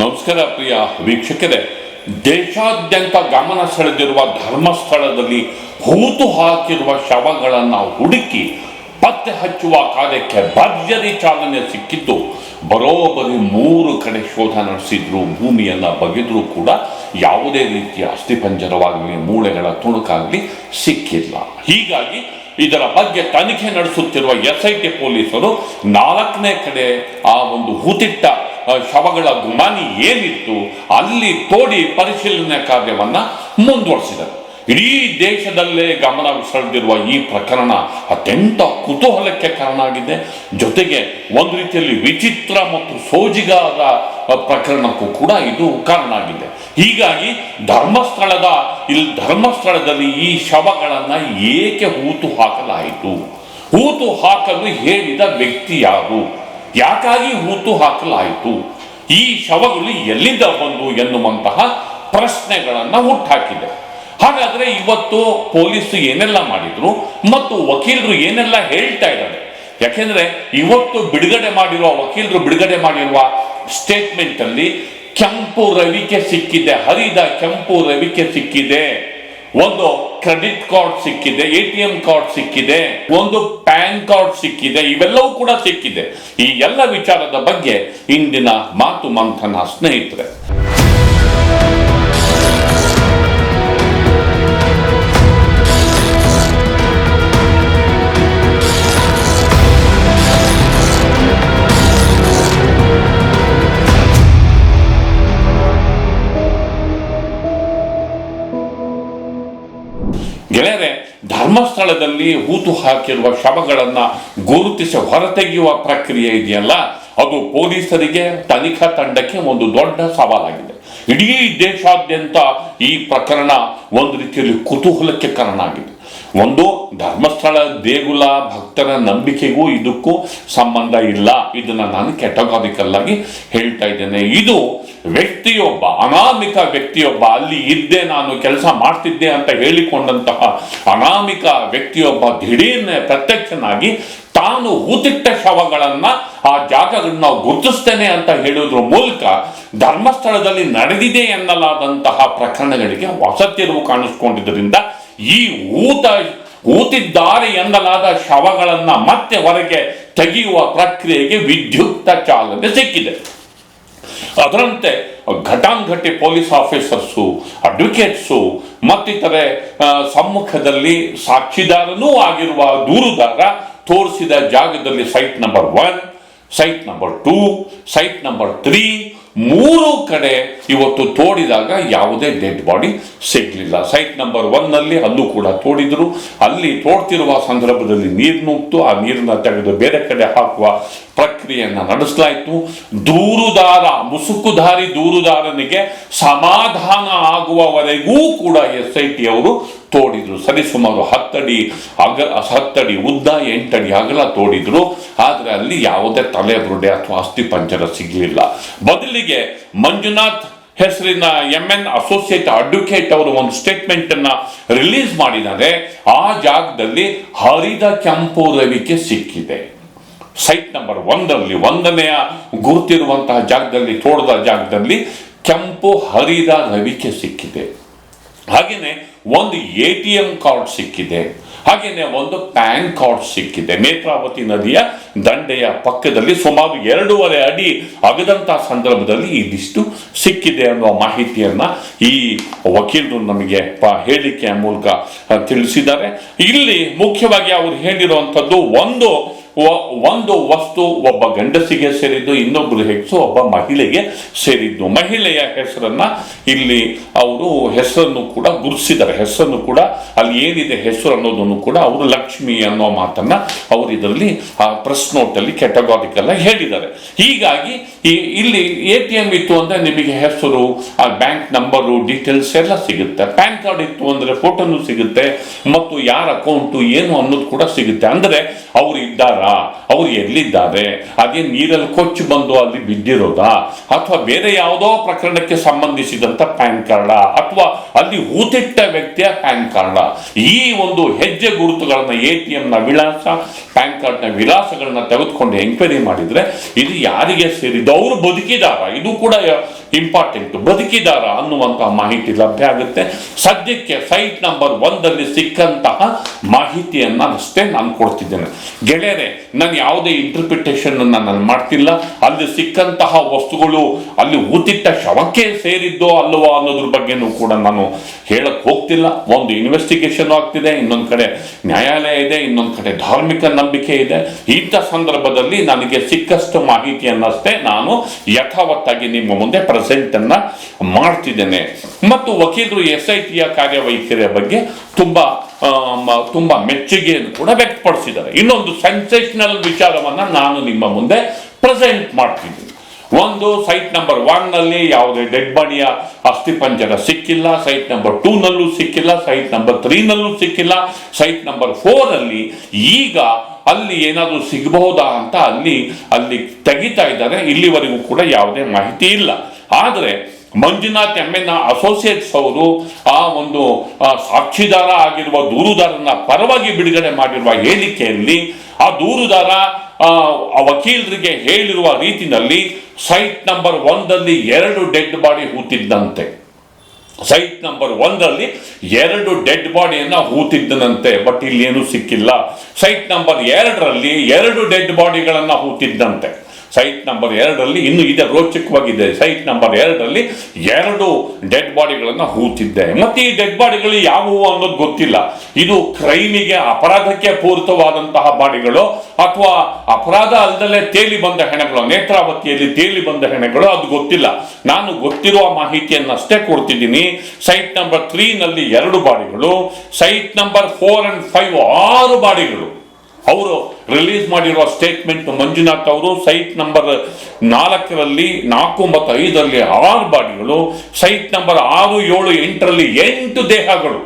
ನಮಸ್ಕಾರ ಪ್ರಿಯ ವೀಕ್ಷಕರೇ, ದೇಶಾದ್ಯಂತ ಗಮನ ಸೆಳೆದಿರುವ ಧರ್ಮಸ್ಥಳದಲ್ಲಿ ಹೂತು ಹಾಕಿರುವ ಶವಗಳನ್ನು ಹುಡುಕಿ ಪತ್ತೆ ಹಚ್ಚುವ ಕಾರ್ಯಕ್ಕೆ ಭರ್ಜರಿ ಚಾಲನೆ ಸಿಕ್ಕಿದ್ದು ಬರೋಬ್ಬರಿ ಮೂರು ಕಡೆ ಶೋಧ ನಡೆಸಿದ್ರು. ಭೂಮಿಯನ್ನು ಬಗೆದರೂ ಕೂಡ ಯಾವುದೇ ರೀತಿಯ ಅಸ್ಥಿಪಂಜರವಾಗಲಿ, ಮೂಳೆಗಳ ತುಣುಕಾಗಲಿ ಸಿಕ್ಕಿಲ್ಲ. ಹೀಗಾಗಿ ಇದರ ಬಗ್ಗೆ ತನಿಖೆ ನಡೆಸುತ್ತಿರುವ ಎಸ್ ಐ ಟಿ ಪೊಲೀಸರು ನಾಲ್ಕನೇ ಕಡೆ ಆ ಒಂದು ಹೂತಿಟ್ಟ ಶವಗಳ ಗುಮಾನಿ ಏನಿತ್ತು ಅಲ್ಲಿ ತೋಡಿ ಪರಿಶೀಲನೆ ಕಾರ್ಯವನ್ನ ಮುಂದುವರಿಸಿದರು. ಇಡೀ ದೇಶದಲ್ಲೇ ಗಮನ ಸೆಳೆದಿರುವ ಈ ಪ್ರಕರಣ ಅತ್ಯಂತ ಕುತೂಹಲಕ್ಕೆ ಕಾರಣ ಆಗಿದೆ ಜೊತೆಗೆ ಒಂದು ರೀತಿಯಲ್ಲಿ ವಿಚಿತ್ರ ಮತ್ತು ಸೋಜಿಗಾದ ಪ್ರಕರಣಕ್ಕೂ ಕೂಡ ಇದು ಕಾರಣ ಆಗಿದೆ ಹೀಗಾಗಿ ಧರ್ಮಸ್ಥಳದ, ಇಲ್ಲಿ ಧರ್ಮಸ್ಥಳದಲ್ಲಿ ಈ ಶವಗಳನ್ನು ಏಕೆ ಹೂತು ಹಾಕಲಾಯಿತು? ಹೂತು ಹಾಕಲು ಹೇಳಿದ ವ್ಯಕ್ತಿ ಯಾರು? ಯಾಕಾಗಿ ಹೂತು ಹಾಕಲಾಯಿತು? ಈ ಶವಗಳು ಎಲ್ಲಿಂದ ಬಂದು ಎನ್ನುವಂತಹ ಪ್ರಶ್ನೆಗಳನ್ನು ಹುಟ್ಟಾಕಿದೆ ಹಾಗಾದ್ರೆ ಇವತ್ತು ಪೊಲೀಸು ಏನೆಲ್ಲ ಮಾಡಿದ್ರು ಮತ್ತು ವಕೀಲರು ಏನೆಲ್ಲ ಹೇಳ್ತಾ ಇದ್ದಾರೆ? ಯಾಕೆಂದ್ರೆ ಇವತ್ತು ಬಿಡುಗಡೆ ಮಾಡಿರುವ ವಕೀಲರು ಬಿಡುಗಡೆ ಮಾಡಿರುವ ಸ್ಟೇಟ್ಮೆಂಟ್ ಅಲ್ಲಿ ಕೆಂಪು ರವಿಕೆ ಸಿಕ್ಕಿದೆ, ಹರಿದ ಕೆಂಪು ರವಿಕೆ ಸಿಕ್ಕಿದೆ. ಒಂದು ಕ್ರೆಡಿಟ್ ಕಾರ್ಡ್ ಸಿಕ್ಕಿದೆ, ಎ ಟಿ ಎಂ ಕಾರ್ಡ್ ಸಿಕ್ಕಿದೆ, ಒಂದು ಪ್ಯಾನ್ ಕಾರ್ಡ್ ಸಿಕ್ಕಿದೆ, ಇವೆಲ್ಲವೂ ಕೂಡ ಸಿಕ್ಕಿದೆ. ಈ ಎಲ್ಲ ವಿಚಾರದ ಬಗ್ಗೆ ಇಂದಿನ ಮಾತು ಮಂಥನ ಸ್ನೇಹಿತರೆ. ಗೆಳೆಯರೆ, ಧರ್ಮಸ್ಥಳದಲ್ಲಿ ಹೂತು ಹಾಕಿರುವ ಶವಗಳನ್ನ ಗುರುತಿಸಿ ಹೊರತೆಗೆಯುವ ಪ್ರಕ್ರಿಯೆ ಇದೆಯಲ್ಲ, ಅದು ಪೊಲೀಸರಿಗೆ ತನಿಖಾ ತಂಡಕ್ಕೆ ಒಂದು ದೊಡ್ಡ ಸವಾಲಾಗಿದೆ. ಇಡೀ ದೇಶಾದ್ಯಂತ ಈ ಪ್ರಕರಣ ಒಂದು ರೀತಿಯಲ್ಲಿ ಕುತೂಹಲಕ್ಕೆ ಕಾರಣ ಆಗಿದೆ ಒಂದು ಧರ್ಮಸ್ಥಳ ದೇಗುಲ ಭಕ್ತರ ನಂಬಿಕೆಗೂ ಇದಕ್ಕೂ ಸಂಬಂಧ ಇಲ್ಲ. ಇದನ್ನ ನಾನು ಕೆಟಗಾರಿಕಲ್ ಆಗಿ ಹೇಳ್ತಾ ಇದ್ದೇನೆ. ಇದು ವ್ಯಕ್ತಿಯೊಬ್ಬ, ಅನಾಮಿಕ ವ್ಯಕ್ತಿಯೊಬ್ಬ, ಅಲ್ಲಿ ಇದ್ದೆ ನಾನು ಕೆಲಸ ಮಾಡ್ತಿದ್ದೆ ಅಂತ ಹೇಳಿಕೊಂಡಂತಹ ಅನಾಮಿಕ ವ್ಯಕ್ತಿಯೊಬ್ಬ ದಿಢೀರ್ನೆ ಪ್ರತ್ಯಕ್ಷನಾಗಿ ತಾನು ಹೂತಿಟ್ಟ ಶವಗಳನ್ನ ಆ ಜಾಗಗಳನ್ನ ಗುರುತಿಸ್ತೇನೆ ಅಂತ ಹೇಳೋದ್ರ ಮೂಲಕ ಧರ್ಮಸ್ಥಳದಲ್ಲಿ ನಡೆದಿದೆ ಎನ್ನಲಾದಂತಹ ಪ್ರಕರಣಗಳಿಗೆ ವಸತಿ ತಿರುವು ಕಾಣಿಸ್ಕೊಂಡಿದ್ದರಿಂದ ಈ ಊತ ಊತಿದ್ದಾರೆ ಎನ್ನಲಾದ ಶವಗಳನ್ನ ಮತ್ತೆ ಹೊರಗೆ ತೆಗೆಯುವ ಪ್ರಕ್ರಿಯೆಗೆ ವಿದ್ಯುಕ್ತ ಚಾಲನೆ ಸಿಕ್ಕಿದೆ. ಅದರಂತೆ ಘಟಾಂಘಟಿ ಪೊಲೀಸ್ ಆಫೀಸರ್ಸು, ಅಡ್ವೊಕೇಟ್ಸು, ಮತ್ತಿತರೆ ಸಮ್ಮುಖದಲ್ಲಿ ಸಾಕ್ಷಿದಾರನೂ ಆಗಿರುವ ದೂರುದಾರ ತೋರಿಸಿದ ಜಾಗದಲ್ಲಿ site number one, site number two, site number three ಮೂರು ಕಡೆ ಇವತ್ತು ತೋಡಿದಾಗ ಯಾವುದೇ ಡೆಡ್ ಬಾಡಿ ಸಿಗಲಿಲ್ಲ. ಸೈಟ್ ನಂಬರ್ ಒನ್ನಲ್ಲಿ ಅಲ್ಲೂ ಕೂಡ ತೋಡಿದ್ರು. ಅಲ್ಲಿ ತೋಡ್ತಿರುವ ಸಂದರ್ಭದಲ್ಲಿ ನೀರು ನುಗ್ತು. ಆ ನೀರನ್ನ ತೆಗೆದು ಬೇರೆ ಕಡೆ ಹಾಕುವ ಪ್ರಕ್ರಿಯೆಯನ್ನು ನಡೆಸಲಾಯಿತು. ದೂರುದಾರ, ಮುಸುಕುಧಾರಿ ದೂರುದಾರನಿಗೆ ಸಮಾಧಾನ ಆಗುವವರೆಗೂ ಕೂಡ ಎಸ್ ಐ ಟಿ ಅವರು ತೋಡಿದ್ರು. ಸರಿಸುಮಾರು ಹತ್ತಡಿ ಅಗ ಹತ್ತಡಿ, ಉದ್ದ ಎಂಟಡಿ ಅಗಲ ತೋಡಿದ್ರು. ಆದರೆ ಅಲ್ಲಿ ಯಾವುದೇ ತಲೆ ಬುರುಡೆ ಅಥವಾ ಅಸ್ಥಿ ಪಂಚರ ಸಿಗಲಿಲ್ಲ. ಬದಲಿಗೆ ಮಂಜುನಾಥ್ ಹೆಸರಿನ ಎಂ ಎನ್ ಅಸೋಸಿಯೇಟ್ ಅಡ್ವೊಕೇಟ್ ಅವರು ಒಂದು ಸ್ಟೇಟ್ಮೆಂಟ್ ಅನ್ನ ರಿಲೀಸ್ ಮಾಡಿದ್ದಾರೆ. ಆ ಜಾಗದಲ್ಲಿ ಹರಿದ ಕೆಂಪು ರವಿಕೆ ಸಿಕ್ಕಿದೆ. ಸೈಟ್ ನಂಬರ್ ಒಂದರಲ್ಲಿ ಒಂದನೆಯ ಗುರುತಿರುವಂತಹ ಜಾಗದಲ್ಲಿ, ತೋಡದ ಜಾಗದಲ್ಲಿ ಕೆಂಪು ಹರಿದ ರವಿಕೆ ಸಿಕ್ಕಿದೆ. ಹಾಗೇನೆ ಒಂದು ಎ ಟಿ ಎಂ ಕಾರ್ಡ್ ಸಿಕ್ಕಿದೆ. ಹಾಗೆಯೇ ಒಂದು ಪ್ಯಾನ್ ಕಾರ್ಡ್ ಸಿಕ್ಕಿದೆ. ನೇತ್ರಾವತಿ ನದಿಯ ದಂಡೆಯ ಪಕ್ಕದಲ್ಲಿ ಸುಮಾರು ಎರಡೂವರೆ ಅಡಿ ಅಗದಂತಹ ಸಂದರ್ಭದಲ್ಲಿ ಇದಿಷ್ಟು ಸಿಕ್ಕಿದೆ ಅನ್ನುವ ಮಾಹಿತಿಯನ್ನ ಈ ವಕೀಲರು ನಮಗೆ ಪ- ಹೇಳಿಕೆಯ ಮೂಲಕ ತಿಳಿಸಿದ್ದಾರೆ. ಇಲ್ಲಿ ಮುಖ್ಯವಾಗಿ ಅವರು ಹೇಳಿರುವಂಥದ್ದು ಒಂದು ಒಂದು ವಸ್ತು ಒಬ್ಬ ಗಂಡಸಿಗೆ ಸೇರಿದ್ದು ಇನ್ನೊಬ್ಬರು ಹೆಚ್ಚು ಒಬ್ಬ ಮಹಿಳೆಗೆ ಸೇರಿದ್ದು. ಮಹಿಳೆಯ ಹೆಸರನ್ನ ಇಲ್ಲಿ ಅವರು ಹೆಸರನ್ನು ಕೂಡ ಗುರುತಿಸಿದ್ದಾರೆ. ಹೆಸರನ್ನು ಕೂಡ, ಅಲ್ಲಿ ಏನಿದೆ ಹೆಸರು ಅನ್ನೋದನ್ನು ಕೂಡ ಅವರು ಲಕ್ಷ್ಮಿ ಅನ್ನೋ ಮಾತನ್ನ ಅವರು ಇದರಲ್ಲಿ ಆ ಪ್ರೆಸ್ ನೋಟಲ್ಲಿ ಕೆಟಗಾರಿಕಲ್ ಹೇಳಿದ್ದಾರೆ. ಹೀಗಾಗಿ ಈ, ಇಲ್ಲಿ ಎ ಟಿ ಎಂ ಇತ್ತು ಅಂದ್ರೆ ನಿಮಗೆ ಹೆಸರು, ಆ ಬ್ಯಾಂಕ್ ನಂಬರು ಡೀಟೇಲ್ಸ್ ಎಲ್ಲ ಸಿಗುತ್ತೆ. ಪ್ಯಾನ್ ಕಾರ್ಡ್ ಇತ್ತು ಅಂದ್ರೆ ಫೋಟೋನು ಸಿಗುತ್ತೆ. ಮತ್ತು ಯಾರ ಅಕೌಂಟು ಏನು ಅನ್ನೋದು ಕೂಡ ಸಿಗುತ್ತೆ. ಅಂದ್ರೆ ಅವರು ಇದ್ದಾರಾ. ಅವ್ರು ಎಲ್ಲಿದ್ದಾರೆ? ಅದೇ ನೀರಲ್ಲಿ ಕೊಚ್ಚಿ ಬಂದು ಅಲ್ಲಿ ಬಿದ್ದಿರೋದಾ? ಅಥವಾ ಬೇರೆ ಯಾವುದೋ ಪ್ರಕರಣಕ್ಕೆ ಸಂಬಂಧಿಸಿದಂತ ಪ್ಯಾನ್ ಕಾರ್ಡ? ಅಥವಾ ಅಲ್ಲಿ ಹೂತಿಟ್ಟ ವ್ಯಕ್ತಿಯ ಪ್ಯಾನ್ ಕಾರ್ಡ? ಈ ಒಂದು ಹೆಜ್ಜೆ ಗುರುತುಗಳನ್ನ ಎ ಟಿ ಎಂನ ವಿಳಾಸ, ಪ್ಯಾನ್ ಕಾರ್ಡ್ನ ವಿಳಾಸಗಳನ್ನ ತೆಗೆದುಕೊಂಡು ಎಂಕ್ವೈರಿ ಮಾಡಿದ್ರೆ ಇದು ಯಾರಿಗೆ ಸೇರಿದ್ದು? ಅವರು ಬದುಕಿದಾರ? ಇದು ಕೂಡ ಇಂಪಾರ್ಟೆಂಟ್ ಬದುಕಿದಾರ ಅನ್ನುವಂತಹ ಮಾಹಿತಿ ಲಭ್ಯ ಆಗುತ್ತೆ. ಸದ್ಯಕ್ಕೆ ಸೈಟ್ ನಂಬರ್ ಒಂದಲ್ಲಿ ಸಿಕ್ಕಂತಹ ಮಾಹಿತಿಯನ್ನ ಅಷ್ಟೇ ನಾನು ಕೊಡ್ತಿದ್ದೇನೆ. ಗೆಳೆಯರೆ, ನಾನು ಯಾವುದೇ ಇಂಟರ್ಪ್ರಿಟೇಷನ್ ನಾನು ಮಾಡ್ತಿಲ್ಲ. ಅಲ್ಲಿ ಸಿಕ್ಕಂತಹ ವಸ್ತುಗಳು, ಅಲ್ಲಿ ಊತಿಟ್ಟ ಶವಕ್ಕೆ ಸೇರಿದ್ದೋ ಅಲ್ಲವೋ ಅನ್ನೋದ್ರ ಬಗ್ಗೆನೂ ಕೂಡ ನಾನು ಹೇಳಕ್ ಹೋಗ್ತಿಲ್ಲ. ಒಂದು ಇನ್ವೆಸ್ಟಿಗೇಷನ್ ಆಗ್ತಿದೆ, ಇನ್ನೊಂದು ಕಡೆ ನ್ಯಾಯಾಲಯ ಇದೆ, ಇನ್ನೊಂದು ಕಡೆ ಧಾರ್ಮಿಕ ನಂಬಿಕೆ ಇದೆ. ಇಂಥ ಸಂದರ್ಭದಲ್ಲಿ ನನಗೆ ಸಿಕ್ಕಷ್ಟು ಮಾಹಿತಿಯನ್ನಷ್ಟೇ ನಾನು ಯಥಾವತ್ತಾಗಿ ನಿಮ್ಮ ಮುಂದೆ ಪ್ರೆಸೆಂಟ್ ಅನ್ನ ಮಾಡ್ತಿದ್ದೇನೆ. ಮತ್ತು ವಕೀಲರು ಎಸ್ ಐ ಟಿಯ ಕಾರ್ಯವೈಖರಿಯ ಬಗ್ಗೆ ತುಂಬಾ ತುಂಬ ಮೆಚ್ಚುಗೆಯನ್ನು ಕೂಡ ವ್ಯಕ್ತಪಡಿಸಿದ್ದಾರೆ. ಇನ್ನೊಂದು ಸೆನ್ಸೇಷನಲ್ ವಿಚಾರವನ್ನು ನಾನು ನಿಮ್ಮ ಮುಂದೆ ಪ್ರೆಸೆಂಟ್ ಮಾಡ್ತಿದ್ದೀನಿ. ಒಂದು ಸೈಟ್ ನಂಬರ್ ಒನ್ನಲ್ಲಿ ಯಾವುದೇ ಡೆಡ್ ಬಾಡಿಯ ಅಸ್ಥಿಪಂಜರ ಸಿಕ್ಕಿಲ್ಲ ಸೈಟ್ ನಂಬರ್ ಟೂನಲ್ಲೂ ಸಿಕ್ಕಿಲ್ಲ ಸೈಟ್ ನಂಬರ್ ತ್ರೀನಲ್ಲೂ ಸಿಕ್ಕಿಲ್ಲ ಸೈಟ್ ನಂಬರ್ ಫೋರ್ ಅಲ್ಲಿ ಈಗ ಅಲ್ಲಿ ಏನಾದರೂ ಸಿಗಬಹುದಾ ಅಂತ ಅಲ್ಲಿ ಅಲ್ಲಿ ತೆಗಿತಾ ಇದ್ದಾರೆ. ಇಲ್ಲಿವರೆಗೂ ಕೂಡ ಯಾವುದೇ ಮಾಹಿತಿ ಇಲ್ಲ. ಆದರೆ ಮಂಜುನಾಥ್ ಎಂ ಎನ್ ಅಸೋಸಿಯೇಟ್ಸ್ ಅವರು ಆ ಒಂದು ಸಾಕ್ಷಿದಾರ ಆಗಿರುವ ದೂರುದಾರನ ಪರವಾಗಿ ಬಿಡುಗಡೆ ಮಾಡಿರುವ ಹೇಳಿಕೆಯಲ್ಲಿ ಆ ದೂರುದಾರ ವಕೀಲರಿಗೆ ಹೇಳಿರುವ ರೀತಿಯಲ್ಲಿ ಸೈಟ್ ನಂಬರ್ ಒಂದಲ್ಲಿ ಎರಡು ಡೆಡ್ ಬಾಡಿ ಹೂತಿದ್ದಂತೆ. ಸೈಟ್ ನಂಬರ್ ಒಂದರಲ್ಲಿ ಎರಡು ಡೆಡ್ ಬಾಡಿಯನ್ನ ಹೂತಿದ್ದನಂತೆ, ಬಟ್ ಇಲ್ಲಿ ಏನು ಸಿಕ್ಕಿಲ್ಲ. ಸೈಟ್ ನಂಬರ್ ಎರಡರಲ್ಲಿ ಎರಡು ಡೆಡ್ ಬಾಡಿಗಳನ್ನು ಹೂತಿದ್ದಂತೆ. ಸೈಟ್ ನಂಬರ್ ಎರಡರಲ್ಲಿ ಇನ್ನು ಇದೆ, ರೋಚಕವಾಗಿದೆ. ಸೈಟ್ ನಂಬರ್ ಎರಡರಲ್ಲಿ ಎರಡು ಡೆಡ್ ಬಾಡಿಗಳನ್ನು ಹೂತಿದ್ದೆ. ಮತ್ತು ಈ ಡೆಡ್ ಬಾಡಿಗಳು ಯಾವುವು ಅನ್ನೋದು ಗೊತ್ತಿಲ್ಲ. ಇದು ಕ್ರೈಮಿಗೆ, ಅಪರಾಧಕ್ಕೆ ಪೂರಿತವಾದಂತಹ ಬಾಡಿಗಳು ಅಥವಾ ಅಪರಾಧ ಅಲ್ಲದಲ್ಲೇ ತೇಲಿ ಬಂದ ಹೆಣಗಳು, ನೇತ್ರಾವತಿಯಲ್ಲಿ ತೇಲಿ ಬಂದ ಹೆಣಗಳು, ಅದು ಗೊತ್ತಿಲ್ಲ. ನಾನು ಗೊತ್ತಿರುವ ಮಾಹಿತಿಯನ್ನಷ್ಟೇ ಕೊಡ್ತಿದ್ದೀನಿ. ಸೈಟ್ ನಂಬರ್ ತ್ರೀನಲ್ಲಿ ಎರಡು ಬಾಡಿಗಳು site number four and five ಆರು ಬಾಡಿಗಳು ಅವರು ರಿಲೀಸ್ ಮಾಡಿರುವ ಸ್ಟೇಟ್ಮೆಂಟ್ ಮಂಜುನಾಥ್ ಅವರು ಸೈಟ್ ನಂಬರ್ ನಾಲ್ಕರಲ್ಲಿ ನಾಲ್ಕು ಮತ್ತು ಐದರಲ್ಲಿ ಆರು ಬಾಡಿಗಳು ಸೈಟ್ ನಂಬರ್ ಆರು, ಏಳು, ಎಂಟರಲ್ಲಿ ಎಂಟು ದೇಹಗಳು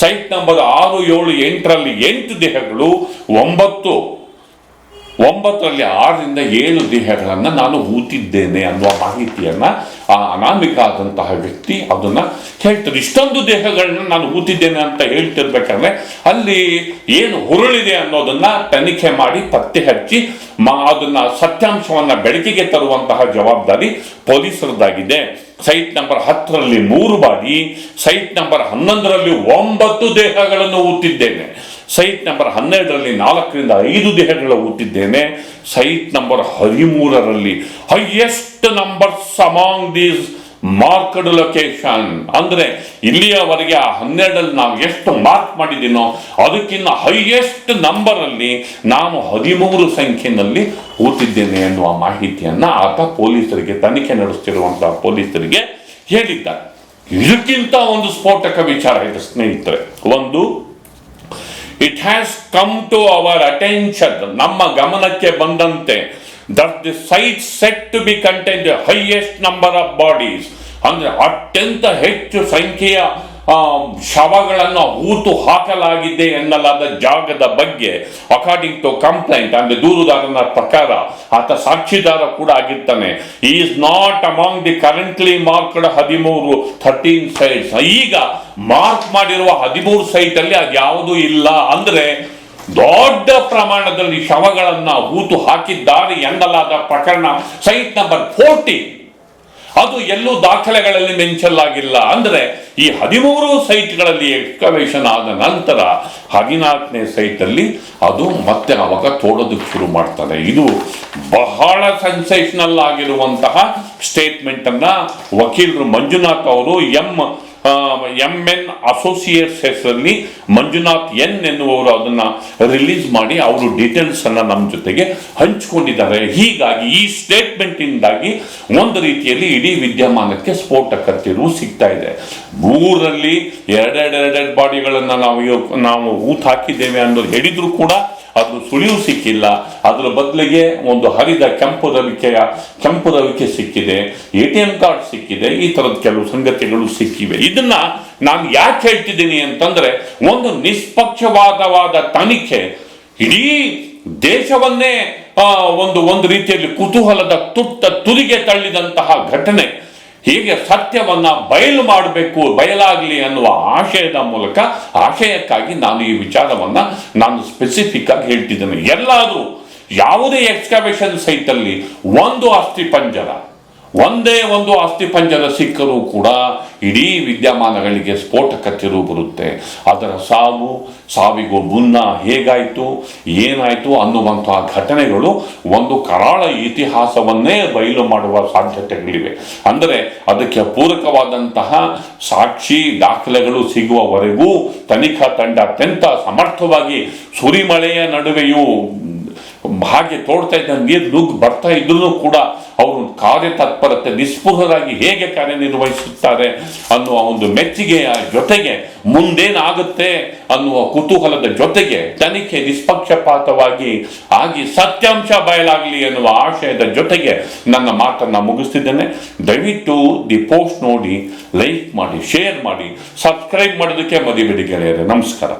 ಸೈಟ್ ನಂಬರ್ ಆರು, ಏಳು, ಎಂಟರಲ್ಲಿ ಎಂಟು ದೇಹಗಳು, ಒಂಬತ್ತು, ಒಂಬತ್ತರಲ್ಲಿ ಆರರಿಂದ ಏಳು ದೇಹಗಳನ್ನು ನಾನು ಹೂತಿದ್ದೇನೆ ಅನ್ನುವ ಮಾಹಿತಿಯನ್ನ ಆ ಅನಾಮಿಕ ವ್ಯಕ್ತಿ ಅದನ್ನು ಹೇಳ್ತಿದ್ರು ಇಷ್ಟೊಂದು ದೇಹಗಳನ್ನ ನಾನು ಊತಿದ್ದೇನೆ ಅಂತ ಹೇಳ್ತಿರ್ಬೇಕಾದ್ರೆ ಅಲ್ಲಿ ಏನು ಹುರುಳಿದೆ ಅನ್ನೋದನ್ನ ತನಿಖೆ ಮಾಡಿ ಪತ್ತೆ ಹಚ್ಚಿ ಮಾ ಅದನ್ನ ಸತ್ಯಾಂಶವನ್ನ ಬೆಳಕಿಗೆ ತರುವಂತಹ ಜವಾಬ್ದಾರಿ ಪೊಲೀಸರದ್ದಾಗಿದೆ ಸೈಟ್ ನಂಬರ್ ಹತ್ತರಲ್ಲಿ ಮೂರು ಬಾರಿ, ಸೈಟ್ ನಂಬರ್ ಹನ್ನೊಂದರಲ್ಲಿ ಒಂಬತ್ತು ದೇಹಗಳನ್ನು ಊತಿದ್ದೇನೆ ಸೈಟ್ ನಂಬರ್ ಹನ್ನೆರಡರಲ್ಲಿ ನಾಲ್ಕರಿಂದ ಐದು ದೇಹಗಳು ಊಟಿದ್ದೇನೆ ಸೈಟ್ ನಂಬರ್ ಹದಿಮೂರರಲ್ಲಿ highest numbers among these marked location ಅಂದ್ರೆ ಇಲ್ಲಿಯವರೆಗೆ ಆ ಹನ್ನೆರಡಲ್ಲಿ ನಾವು ಎಷ್ಟು ಮಾರ್ಕ್ ಮಾಡಿದ್ದೀನೋ ಅದಕ್ಕಿಂತ ಹೈಯೆಸ್ಟ್ ನಂಬರ್ ಅಲ್ಲಿ ನಾನು ಹದಿಮೂರು ಸಂಖ್ಯೆನಲ್ಲಿ ಊತಿದ್ದೇನೆ ಎನ್ನುವ ಮಾಹಿತಿಯನ್ನ ಆತ ಪೊಲೀಸರಿಗೆ, ತನಿಖೆ ನಡೆಸ್ತಿರುವಂತಹ ಪೊಲೀಸರಿಗೆ ಹೇಳಿದ್ದಾರೆ. ಇದಕ್ಕಿಂತ ಒಂದು ಸ್ಫೋಟಕ ವಿಚಾರ ಇದೆ, ಸ್ನೇಹಿತರೆ. ಒಂದು it has come to our attention ನಮ್ಮ ಗಮನಕ್ಕೆ ಬಂದಂತೆ that the site set to be content highest number of bodies ಅಂದ್ರೆ ಅತ್ಯಂತ ಹೆಚ್ಚು ಸಂಖ್ಯೆಯ ಶವಗಳನ್ನು ಹೂತು ಹಾಕಲಾಗಿದೆ ಎನ್ನಲಾದ ಜಾಗದ ಬಗ್ಗೆ ಅಕಾರ್ಡಿಂಗ್ ಟು ಕಂಪ್ಲೇಂಟ್ ಅಂದ್ರೆ ದೂರುದಾರನ ಪ್ರಕಾರ ಆತ ಸಾಕ್ಷಿದಾರ ಕೂಡ ಆಗಿರ್ತಾನೆ. Is not among the currently marked ಹದಿಮೂರು ಥರ್ಟೀನ್ ಸೈಟ್ಸ್ ಈಗ ಮಾರ್ಕ್ ಮಾಡಿರುವ ಹದಿಮೂರು ಸೈಟ್ ಅಲ್ಲಿ ಅದ್ಯಾವುದು ಇಲ್ಲ ಅಂದ್ರೆ ದೊಡ್ಡ ಪ್ರಮಾಣದಲ್ಲಿ ಶವಗಳನ್ನು ಹೂತು ಹಾಕಿದ್ದಾರೆ ಎನ್ನಲಾದ ಪ್ರಕರಣ. ಸೈಟ್ ನಂಬರ್ ಫೋರ್ಟಿ ಅದು ಎಲ್ಲೂ ದಾಖಲೆಗಳಲ್ಲಿ ಮೆಂಚಲ್ಲಾಗಿಲ್ಲ ಅಂದ್ರೆ ಈ ಹದಿಮೂರು ಸೈಟ್ಗಳಲ್ಲಿ ಎಕ್ಸ್ಕವೇಷನ್ ಆದ ನಂತರ ಹದಿನಾಲ್ಕನೇ ಸೈಟ್ ಅಲ್ಲಿ ಅದು ಮತ್ತೆ ಅವಾಗ ತೋಡೋದಕ್ಕೆ ಶುರು ಮಾಡ್ತಾರೆ ಇದು ಬಹಳ ಸೆನ್ಸೇಷನಲ್ ಆಗಿರುವಂತಹ ಸ್ಟೇಟ್ಮೆಂಟ್ ಅನ್ನ ವಕೀಲರು ಮಂಜುನಾಥ್ ಅವರು ಎಂ ಎಂ ಎನ್ ಅಸೋಸಿಯೇಟ್ಸ್ ಹೆಸರಲ್ಲಿ ಮಂಜುನಾಥ್ ಎನ್ ಎನ್ನುವರು ಅದನ್ನ ರಿಲೀಸ್ ಮಾಡಿ ಅವರು ಡೀಟೇಲ್ಸ್ ಅನ್ನ ನಮ್ಮ ಜೊತೆಗೆ ಹಂಚಿಕೊಂಡಿದ್ದಾರೆ. ಹೀಗಾಗಿ ಈ ಸ್ಟೇಟ್ಮೆಂಟ್ ಇಂದಾಗಿ ಒಂದು ರೀತಿಯಲ್ಲಿ ಇಡೀ ವಿದ್ಯಮಾನಕ್ಕೆ ಸ್ಫೋಟಕ ತಿರುವು ಸಿಗ್ತಾ ಇದೆ. ಊರಲ್ಲಿ ಎರಡೆರಡೆರಡೆರಡು ಬಾಡಿಗಳನ್ನ ನಾವು ನಾವು ಊತ್ ಹಾಕಿದ್ದೇವೆ ಅನ್ನೋದು ಹೇಳಿದ್ರು ಕೂಡ ಅದು ಸುಳಿವು ಸಿಕ್ಕಿಲ್ಲ. ಅದರ ಬದಲಿಗೆ ಒಂದು ಹರಿದ ಕೆಂಪು ರವಿಕೆಯ ಕೆಂಪು ರವಿಕೆ ಸಿಕ್ಕಿದೆ. ಎ ಟಿ ಎಂ ಕಾರ್ಡ್ ಸಿಕ್ಕಿದೆ. ಈ ಥರದ ಕೆಲವು ಸಂಗತಿಗಳು ಸಿಕ್ಕಿವೆ. ಇದನ್ನ ನಾನು ಯಾಕೆ ಹೇಳ್ತಿದ್ದೀನಿ ಅಂತಂದ್ರೆ, ಒಂದು ನಿಷ್ಪಕ್ಷವಾದವಾದ ತನಿಖೆ ಇಡೀ ದೇಶವನ್ನೇ ಒಂದು ಒಂದು ರೀತಿಯಲ್ಲಿ ಕುತೂಹಲದ ತುತ್ತ ತುದಿಗೆ ತಳ್ಳಿದಂತಹ ಘಟನೆ ಹೀಗೆ ಸತ್ಯವನ್ನ ಬಯಲು ಮಾಡಬೇಕು, ಬಯಲಾಗಲಿ ಅನ್ನುವ ಆಶಯದ ಮೂಲಕ, ಆಶಯಕ್ಕಾಗಿ ನಾನು ಈ ವಿಚಾರವನ್ನ ನಾನು ಸ್ಪೆಸಿಫಿಕ್ ಆಗಿ ಹೇಳ್ತಿದ್ದೇನೆ. ಎಲ್ಲಾದರೂ ಯಾವುದೇ ಎಕ್ಸ್ಕವೇಷನ್ ಸೈಟ್ ಅಲ್ಲಿ ಒಂದು ಅಸ್ಥಿ ಪಂಜರ ಒಂದೇ ಒಂದು ಅಸ್ಥಿಪಂಜರ ಸಿಕ್ಕರೂ ಕೂಡ ಇಡೀ ವಿದ್ಯಮಾನಗಳಿಗೆ ಸ್ಫೋಟಕ ತಿರುವು ಬರುತ್ತೆ. ಅದರ ಸಾವು, ಸಾವಿಗೂ ಮುನ್ನ ಹೇಗಾಯಿತು, ಏನಾಯಿತು ಅನ್ನುವಂತಹ ಘಟನೆಗಳು ಒಂದು ಕರಾಳ ಇತಿಹಾಸವನ್ನೇ ಬಯಲು ಮಾಡುವ ಸಾಧ್ಯತೆಗಳಿವೆ. ಅಂದರೆ ಅದಕ್ಕೆ ಪೂರಕವಾದಂತಹ ಸಾಕ್ಷಿ ದಾಖಲೆಗಳು ಸಿಗುವವರೆಗೂ ತನಿಖಾ ತಂಡ ಅತ್ಯಂತ ಸಮರ್ಥವಾಗಿ ಸುರಿಮಳೆಯ ನಡುವೆಯೂ ಹಾಗೆ ತೋಡ್ತಾ ಇದ್ದ ನೀರು ನುಗ್ಗಿ ಬರ್ತಾ ಇದ್ರೂ ಕೂಡ ಅವರು ಕಾರ್ಯತತ್ಪರತೆ, ನಿಸ್ಪೃಹರಾಗಿ ಹೇಗೆ ಕಾರ್ಯನಿರ್ವಹಿಸುತ್ತಾರೆ ಅನ್ನುವ ಒಂದು ಮೆಚ್ಚುಗೆಯ ಜೊತೆಗೆ ಮುಂದೇನಾಗುತ್ತೆ ಅನ್ನುವ ಕುತೂಹಲದ ಜೊತೆಗೆ ತನಿಖೆ ನಿಷ್ಪಕ್ಷಪಾತವಾಗಿ ಆಗಿ ಸತ್ಯಾಂಶ ಬಯಲಾಗಲಿ ಎನ್ನುವ ಆಶಯದ ಜೊತೆಗೆ ನನ್ನ ಮಾತನ್ನು ಮುಗಿಸ್ತಿದ್ದೇನೆ. ದಯವಿಟ್ಟು ದಿ ಪೋಸ್ಟ್ ನೋಡಿ, ಲೈಕ್ ಮಾಡಿ, ಶೇರ್ ಮಾಡಿ, ಸಬ್ಸ್ಕ್ರೈಬ್ ಮಾಡೋದಕ್ಕೆ ಮದುವೆ ಗೆಳೆಯರೆ. ನಮಸ್ಕಾರ.